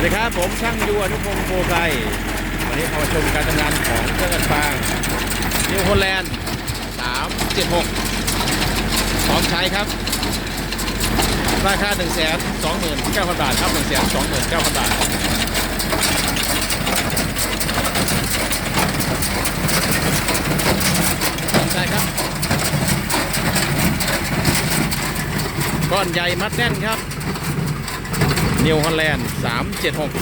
วัสดีครับผมช่างยูอนุพงศ์โพไพรวันนี้พามาชมการทำงานของเครื่องอัดฟางนิวโฮแลนด์376พร้อมใช้ครับ ราคา 1 2 9 0 0 0 บาทครับ 1 2 9 0 0 0 บาทใช้ครับ ก้อนใหญ่มัดแน่นครับ นิวฮอลแลนด์สามเจ็ดหก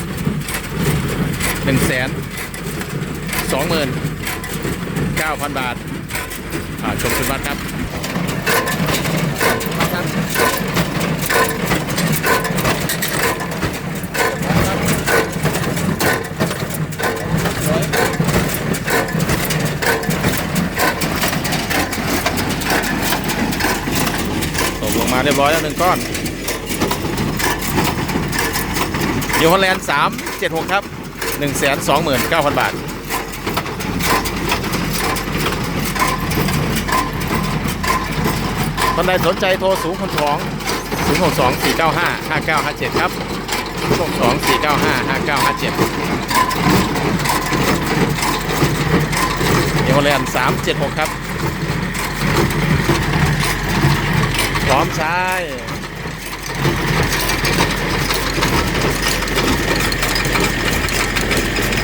หนึ่งแสนสองหมื่นเก้าพันบาทชมคุณบัตรครับตกลงมาเรียบร้อยแล้วหนึ่งก้อน นิวฮอลแลนด์376 ครับ 129,000 บาท ท่านใดสนใจโทรสูงคนของ062 495 5957 ครับ 062 495 5957นิวฮอลแลนด์376 ครับ พร้อมใช้ สามเ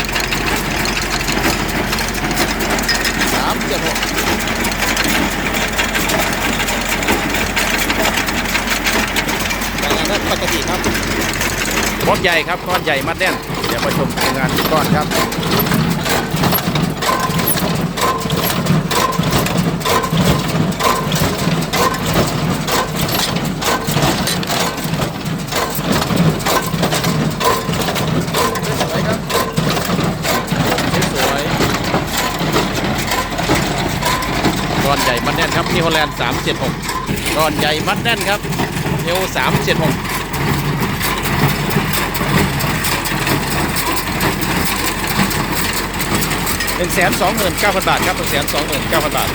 จ็ดหกรายงานได้ ปกติครับก้อนใหญ่ครับก้อนใหญ่มัดแน่น เดี๋ยวมาชมทำงานก้อนครับ สวยครับสวย ก้ อนใหญ่มัดแน่นครับนิวโฮแลนด์376ก้อนใหญ่มัดแน่นครับนิว376หนึ่งแสนสองหมื่นเก้าพันบาทครับหนึ่งแสนสองหมื่นเก้าพันบาท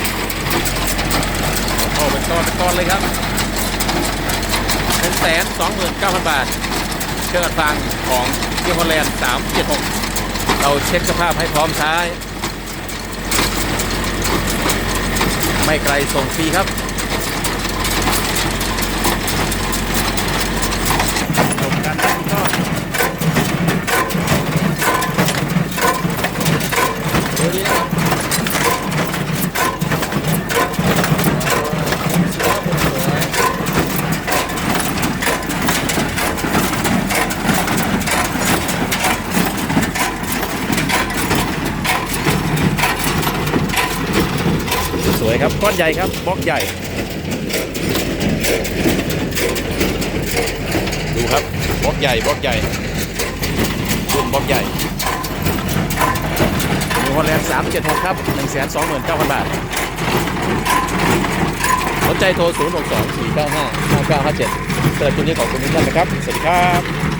โอ้เป็นก้อนเป็นก้อนเลยครับหนึ่งแสนสองหมื่นเก้าพันบาทเครื่องอัดฟางของนิวโฮแลนด์376เราเช็คสภาพให้พร้อมใช้ ไม่ไกลส่งฟรีครับจบการนัดก็ดูดีนะครับส วยครับ ก้อนใหญ่ครับบล็อกใหญ่ ดูครับบล็อกใหญ่บล็อกใหญ่รุ่นบล็อกใหญ่นิวฮอลแลนด์376 ครับ 129,000 บาท สนใจโทร 062 495 5957เติร์ดตัวนี้ของคุณนิดนึงนะครับ สวัสดีครับ